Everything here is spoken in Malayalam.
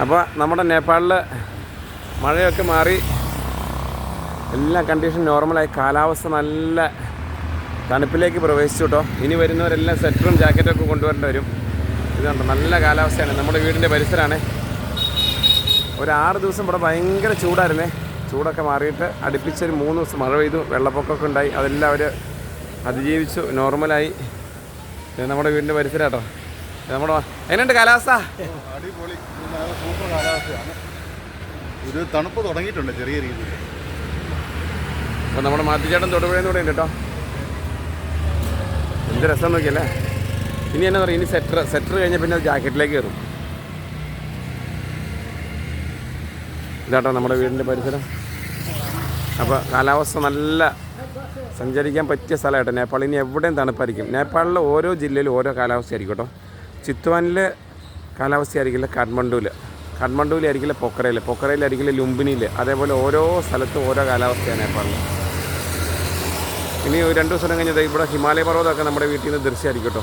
അപ്പോൾ നമ്മുടെ നേപ്പാളിൽ മഴയൊക്കെ മാറി. എല്ലാ കണ്ടീഷൻ നോർമലായി. കാലാവസ്ഥ നല്ല തണുപ്പിലേക്ക് പ്രവേശിച്ചു കേട്ടോ ഇനി വരുന്നവരെല്ലാം സ്വെറ്ററും ജാക്കറ്റൊക്കെ കൊണ്ടുവരേണ്ടി വരും. ഇതുണ്ട്? നല്ല കാലാവസ്ഥയാണ്. നമ്മുടെ വീടിന്റെ പരിസരമാണ് ഒരു ആറ് ദിവസം ഇവിടെ ഭയങ്കര ചൂടായിരുന്നേ. ചൂടൊക്കെ മാറിയിട്ട് അടുപ്പിച്ചൊരു മൂന്ന് ദിവസം മഴ പെയ്തു. വെള്ളപ്പൊക്കമൊക്കെ ഉണ്ടായി. അതെല്ലാം അവർ അതിജീവിച്ചു. നോർമലായി. നമ്മുടെ വീടിന്റെ പരിസരം കേട്ടോ നമ്മുടെ എങ്ങനെയുണ്ട് കാലാവസ്ഥ? സൂപ്പർ കാലാവസ്ഥയാണ് ഒരു തണുപ്പ് തുടങ്ങിയിട്ടുണ്ട് ചെറിയ രീതിയിൽ. അപ്പോൾ നമ്മുടെ മാറ്റിച്ചേട്ടൻ തൊടുപുഴയെന്ന് ഉണ്ട് കേട്ടോ. എന്ത് രസം നോക്കിയല്ലേ? ഇനി എന്നാ പറയും ഇനി സെറ്റർ സെറ്റർ കഴിഞ്ഞ പിന്നെ ജാക്കറ്റിലേക്ക് കയറും. ഇതാട്ടോ നമ്മുടെ വീടിന്റെ പരിസരം. അപ്പോൾ കാലാവസ്ഥ നല്ല സഞ്ചരിക്കാൻ പറ്റിയ സ്ഥലമായിട്ട് നേപ്പാളിൽ ഇനി എവിടെയും തണുപ്പായിരിക്കും. നേപ്പാളിലെ ഓരോ ജില്ലയിലും ഓരോ കാലാവസ്ഥയായിരിക്കും കേട്ടോ. ചിത്വാനിൽ കാലാവസ്ഥയായിരിക്കില്ല കാഠ്മണ്ഡുവിൽ കാഠ്മണ്ഡുവിലായിരിക്കില്ല പൊക്കറയിൽ പൊക്കറയിലായിരിക്കില്ല ലുംബിനിയിൽ അതേപോലെ ഓരോ സ്ഥലത്തും ഓരോ കാലാവസ്ഥയാണ് നേപ്പാളിൽ ഇനി രണ്ട് ദിവസം കഴിഞ്ഞത് ഇവിടെ ഹിമാലയ പർവതമൊക്കെ നമ്മുടെ വീട്ടിൽ നിന്ന് ദൃശ്യമായിരിക്കും കേട്ടോ.